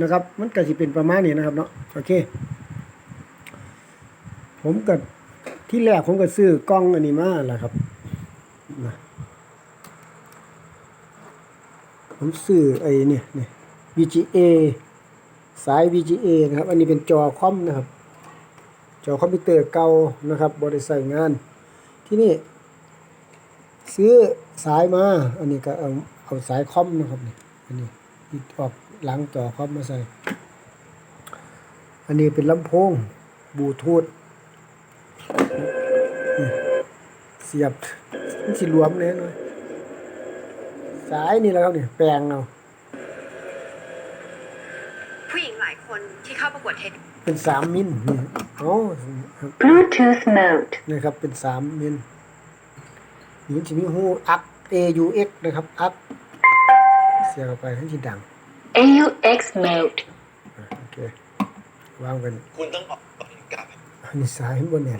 นะครับ มันก็สิเป็นประมาณนี้นะครับเนาะโอเค ผมก็ที่แรกผมก็ซื้อกล้องอันนี้มาแหละครับนะผมซื้อไอ้นี่เนี่ย VGA สาย VGA นะครับ อันนี้เป็นจอคอมนะครับ จอคอมพิวเตอร์เก่านะครับบริษัทงาน ที่นี่ ซื้อสายมา อันนี้ก็เอาเอาสายคอมนะครับนี่อันนี้ออก หลังจอคอมมาใส่ อันนี้เป็นลำโพงบลูทูธนี่เสียบมันสิรวมเลยหน่อยสายนี่แหละครับนี่แปลงเอาผู้หญิงหลายคนที่เข้าประกวดเทนเป็นสามมิลนี่โอ้ครับ Bluetooth mode. นี่ครับเป็นสามมิลนี่จะมีหูอัก AUX นะครับอักเสียบเข้าไปให้ที่ดัง AUX mode. อะโอเควางกันคุณต้องออกกลับอันนี้สายบนแหน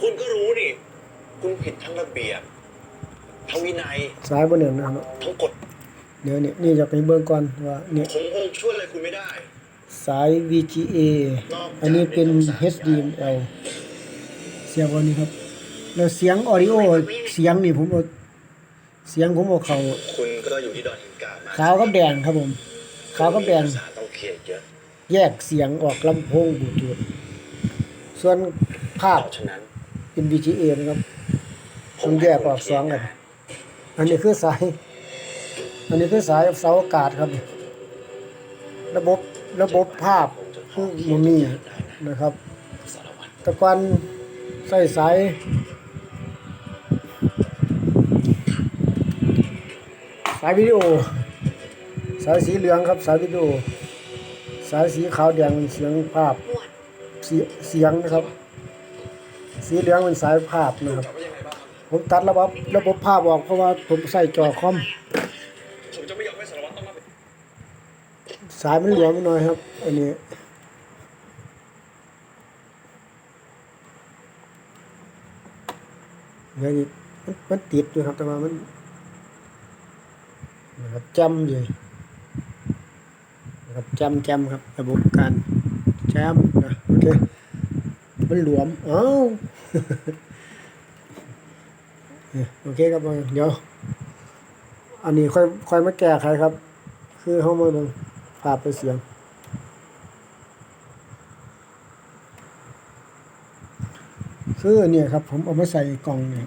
คุณก็รู้นี่ คุณผิดทั้งระเบียบทั้งวินัยสายบนแหนนะครับทั้งกฎเดี๋ยวเนี่ยนี่จะไปเบิ่งก่อนว่าเนี่ยผมคงช่วยอะไรคุณไม่ได้ สาย VGA อันนี้เป็น HDMI เสียงวันนี้ครับ แล้วเสียงออดิโอเสียงนี่ผมเอา เสียงผมเอาเขาคุณก็อยู่ที่ดอนหินกามาขาวกับแดงครับผมขาวกับแดงภาษาต้องเคลียร์เยอะแยกเสียงออกลำโพงบลูทูธส่วนภาพเพราะฉะนั้นเป็น VGA นะครับต้องแยกออกสองกันอันนี้คือสาย อันนี้คือสายเสาอากาศครับ ระบบระบบภาพคือมันมีนะครับสารวัตรแตะกอนใส่สาย สายวิดีโอ สายสีเหลืองครับ สายวิดีโอ สายสีขาวแดงเป็นเสียงภาพเสียเสียงนะครับ สีเหลืองเป็นสายภาพนะครับ ผมตัดระบบระบบภาพออกเพราะว่าผมใส่จอคอมผมจะไม่ยอมให้สายมันหลวมไปหน่อยครับ อันนี้เดี๋ยวนี้มันติดอยู่ครับแต่ว่ามัน นะครับจำอยู่นะครับจำจำครับระบบการจำนะโอเคมันหลวมเอ้าโอเคครับเดี๋ยว อันนี้ค่อยค่อยมาแก้ไขครับ คือเขามาดูภาพไปเสียงคือเนี่ยครับผมเอามาใส่กล่องเนี่ย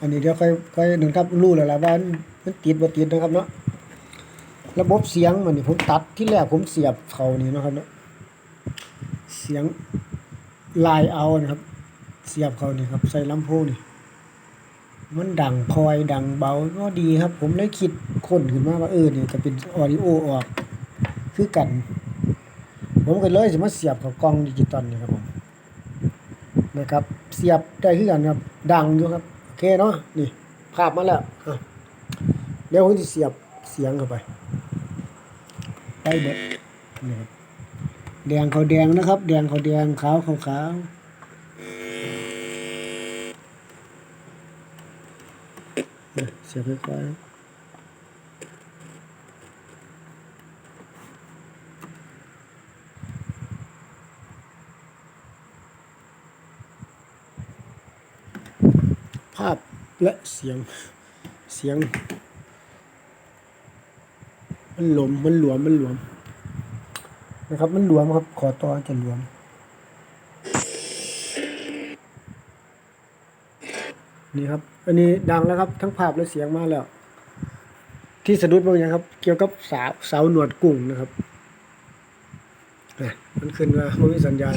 อันนี้เดี๋ยวค่อยค่อยหนึ่งครับรู้แล้วล่ะว่ามันติดบ่ติดนะครับเนาะ ระบบเสียงมันนี่ผมตัดที่แรกผมเสียบเขานี่นะครับเนาะเสียงลายเอานะครับ เสียบเขานี่ครับ ใส่ลำโพงนี่มันดังพลอยดังเบาก็ดีครับ ผมเลยคิดค้นขึ้นมาว่าเออเนี่ยก็เป็นออดิโอออก คือกัน ผมก็เลยจะมาเสียบกับกล้องดิจิตอลนี่ครับผมนะครับ เสียบได้คือกันครับ ดังอยู่ครับโอเคเนาะนี่ภาพมาแล้วเดี๋ยวผมจะเสียบเสียงเข้าไป ไปเบิดนี่ครับแดงเขาแดงนะครับ แดงเขาแดงขาวเขาขาวเนี่ยเสียบค่อยๆภาพและเสียงเสียง มันหลวมมันหลวมมันหลวม นะครับ มันหลวมครับ ขอต่อจะหลวม นี่ครับ อันนี้ดังแล้วครับ ทั้งภาพและเสียงมาแล้ว ที่สะดุดบางอย่างครับ เกี่ยวกับสาวสาวหนวดกุ้งนะครับอะมันขึ้นว่ามันมีสัญญาณ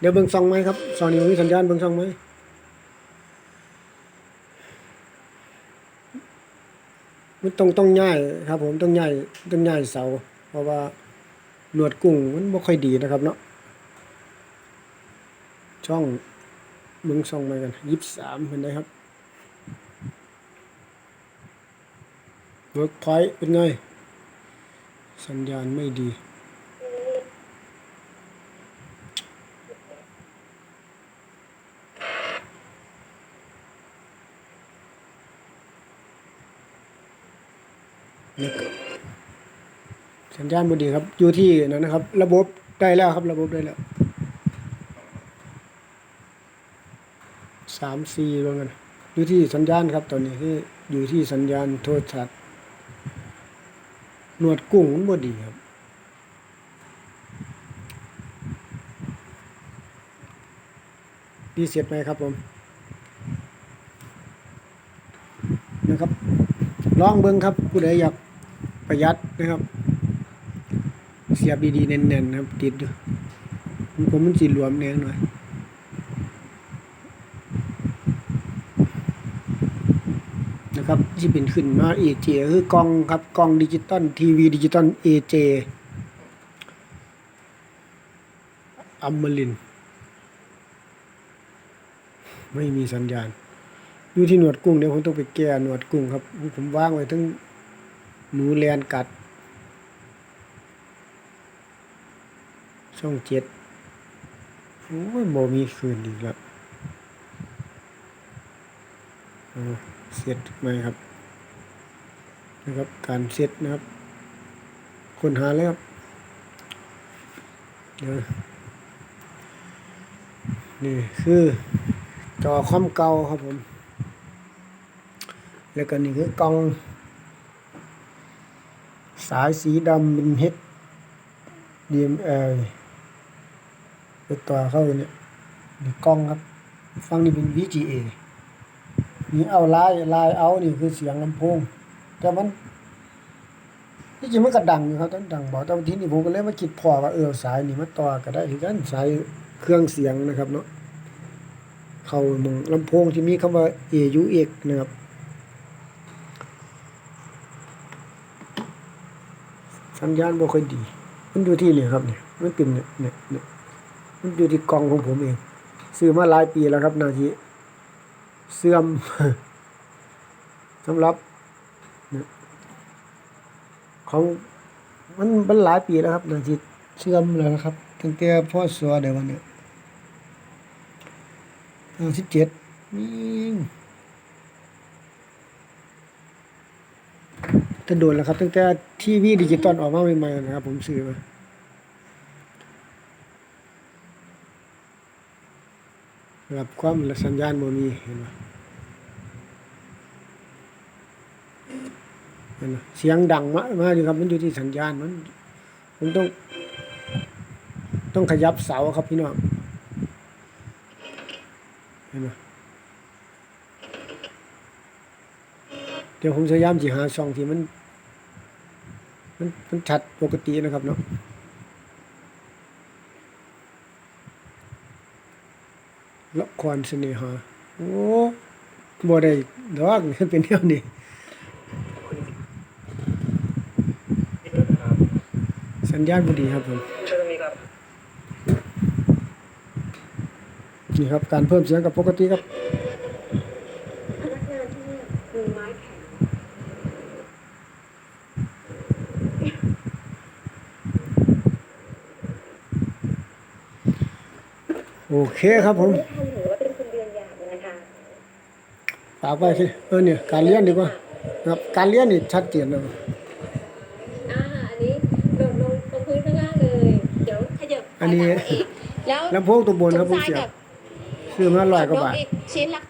เดี๋ยวเบิ่งซองไหมครับซองนี้มันมีสัญญาณเบิ่งซองไหม มันต้องต้องย่ายครับ ผมต้องย่ายต้องย่ายเสา เพราะว่าหนวดกุ้งมันบ่ค่อยดีนะครับเนาะช่องมึงส่องมากันยี่สิบสามเห็นไหมครับเวิร์กพอยต์เป็นไง สัญญาณไม่ดี นะครับ สั ญญาณบดีครับ อยู่ที่นั่นนะครับ ระบบได้แล้วครับ ระบบได้แล้วสามสี่ว่างั้นอยู่ที่สัญญาณครับ ตอนนี้คืออยู่ที่สัญญาณโทรทัศน์หนวดกุ้งมันบ่ดีครับดีเสร็จไหมครับผมนะครับลองเบิ้งครับผู้ใดอยากประหยัดนะครับ เสียบดีๆแน่นๆนะครับติดอยู่ผมมันสีรวมแน่หน่อยนะครับที่เป็นขึ้นมา AJ คือกล้องครับกล้องดิจิตอลทีวีดิจิตอล AJ อัมมริน ไม่มีสัญญาณ อยู่ที่หนวดกุ้งเดี๋ยวผมต้องไปแก้หนวดกุ้งครับ ผมว่างไว้ทั้งหนูแลนกัด ช่องเจ็ดโอ้ยโมมีคืนอีกแล้วเอาเสร็จไหมครับ นะครับ การเสร็จนะครับค้นหาแล้วครับเดี๋ยวนี่คือจอคอมเก่าครับผม แล้วก็นี่คือกล่อง สายสีดำเป็นเฮด DML ไปต่อเข้าเนี่ยนี่กล้องครับ ฟังนี่เป็น VGA นี่เอาลายลายเอานี่คือเสียงลำโพง แต่มันที่จริงมันก็ดังอยู่ครับต้องดังบอกแต่บางทีนี่ผมก็เลยมาคิดพอว่าเออสายนี่มาต่อก็ได้คือกันสายเครื่องเสียงนะครับเนาะเข้ามึงลำโพงที่มีคำว่า AUX นะครับสัญญาณบ่ค่อยดี มันอยู่ที่นี่ครับเนี่ยมันเป็นเนี่ยเนี่ย มันอยู่ที่กล่องของผมเอง ซื้อมาหลายปีแล้วครับ นาทีเสื่อมสำหรับของมันมันหลายปีแล้วครับ นาทีเสื่อมแล้วนะครับตั้งแต่พ่อสวเดี๋ยววันนี้ห้าสิบเจ็ดนี่จะโดนแล้วครับ ตั้งแต่ทีวีดิจิตอลออกมาใหม่ๆนะครับ ผมซื้อมา รับความสัญญาณบ่มีเห็นไหมเห็นไหมเสียงดังมากมากอยู่ครับมันอยู่ที่สัญญาณมันผมต้อง ต้องขยับเสาครับพี่น้องเห็นไหมเดี๋ยวผมพยายามจะหาช่องที่มัน มันมันชัดปกตินะครับเนาะ ละค รเสน่หาโอ้บ่ได้ดอกเป็นแนวนี้สัญญาณบ่ดีครับผมเชิญตรงนี้ครับนี่ครับ การเพิ่มเสียงกับปกติครับพนักงานที่นี่มือไม้แข็งโอเคครับผม ฝากไว้สิเออเนี่ยการเรียนดีกว่านะครับการเรียนนี่ชัดเจนแล้วอ่าอันนี้โดดลงตรงพื้นข้างล่างเลย เดี๋ยวขยับอันนี้ถยหลังมาอีกแล้วลำโพงตัวบนครับผมเสียบซื้อมาร้อยกว่าบาทขนกชิ้นละ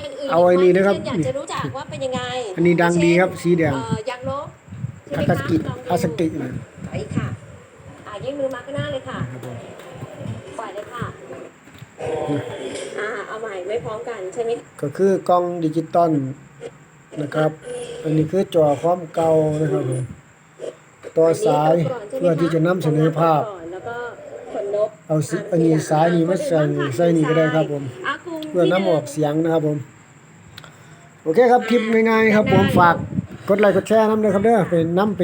ย่งนเอาไอ้นี่นะครับอยากจะรู้จักว่าเป็นยังไง อันนี้ดังดีครับสีแดงเอ่อยางลบใช่อาไหมกาคะกิลองดูอาสกินะไปค่ะอ่ายื่นมือมาข้างหน้าเลยค่ะครับผมปล่อยเลยค่ะอ่า เอาใหม่ไม่พร้อมกันใช่ไหมก็คือกล้องดิจิตอลนะครับ อันนี้คือจอความเก่านะครับผมต่อสายเพื่อที่จะนำเสนอภาพแล้วก็ขนนกเอาสิอันนี้สายนี้มาใส่ใส่นี่ก็ได้ครับผมอะคุณเพื่อนำออกเสียงนะครับผม โอเคครับคลิปง่ายๆครับผมฝากกดไลค์กดแชร์น้ำเลยครับเด้อไปนํไป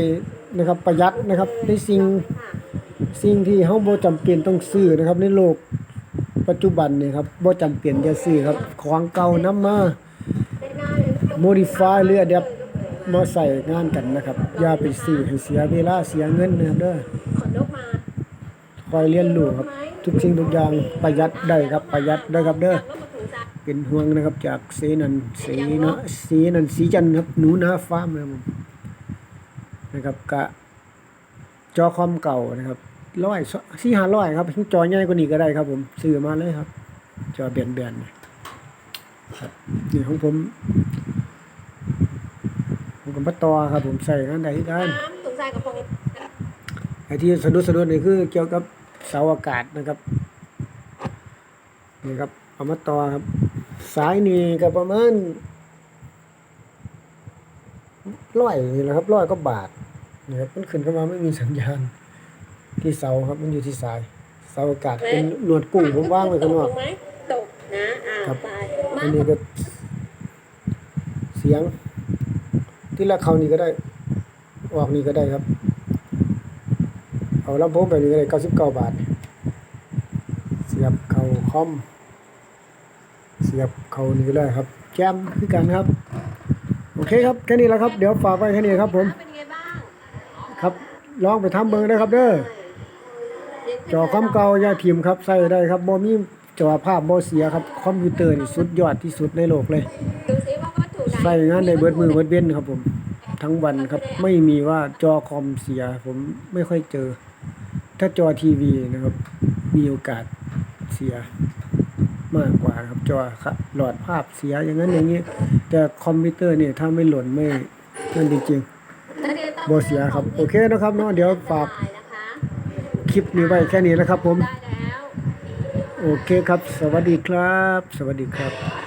นะครับประหยัดนะครับในสิ่งค่ะสิ่งที่เฮาบ่จำเป็นต้องซื้อนะครับในโลก ปัจจุบันนี่ครับบ่จำเป็นจะซื้อครับ ของเก่านำมาได้หน้าย modify หรือ adapt มาใส่งานกันนะครับ อย่าไปซื้อให้เสียเวลาเสียเงินนะครับเด้อคอยเรียนรู้ครับ ทุกสิ่งทุกอย่างประหยัดได้ครับประหยัดได้ครับเด้อเป็นห่วงนะครับจากเสนันเสนะสีนันสีจันทร์ครับหนูนาฟ้าร์มนะครับผมนะครับกะจอคอมเก่านะครับ ร้อยสี่ห้าร้อยครับจอใหญ่กว่านี้ก็ได้ครับ ผมซื้อมาเลยครับ จอแบนๆนี่ครับนี่ของผมผมกับมาต่อครับ ผมใส่งานใดที่กันน้ำสงสัยกับพงไอ้ที่สะดุดสะดุดนี่คือ เกี่ยวกับเสาอากาศนะครับนี่ครับเอามาต่อครับ สายนี่ก็ประมาณร้อยนี่แหละครับร้อยก็บาทนี่ครับมันขึ้นเข้ามาไม่มีสัญญาณ ที่เสาครับมันอยู่ที่สาย เสาอากาศเป็นหนวดกุ้งผมว่างไว้ข้างนอกตกไหมตกนะอ่าครับไปมาอันนี้ก็เสียง ที่ละเขานี่ก็ได้ ออกนี่ก็ได้ครับ เอาลำโพงแบบนี้ก็ได้เก้าสิบเก้าบาท เสียบเข้าคอม เสียบเข้านี่ก็ได้ครับแจมคือกันครับ โอเคครับแค่นี้แหละครับ เดี๋ยวฝากไว้แค่นี้ครับผมเป็นยังไงบ้างครับลองไปทำเบิ่งนะครับเด้อ จอคอมเก่าอย่าพิมพ์ครับใส่ได้ครับบ่มีจอภาพบ่เสียครับคอมพิวเตอร์นี่สุดยอดที่สุดในโลกเลยดูซิว่าวัตถุไหนใส่งานได้เบิดมือเบิดเว้นครับผม ทั้งวันครับไม่มีว่าจอคอมเสียผมไม่ค่อยเจอ ถ้าจอทีวีนะครับ มีโอกาสเสียมากกว่าครับจอครับหลอดภาพเสียอย่างนั้นอย่างนี้แต่คอมพิวเตอร์เนี่ยถ้าไม่หล่นไม่นั่นจริงๆบ่เสียครับ โอเคนะครับเนาะเดี๋ยวฝากได้นะ คลิปนี้ไว้แค่นี้นะครับผมได้แล้วโอเคครับ สวัสดีครับ สวัสดีครับ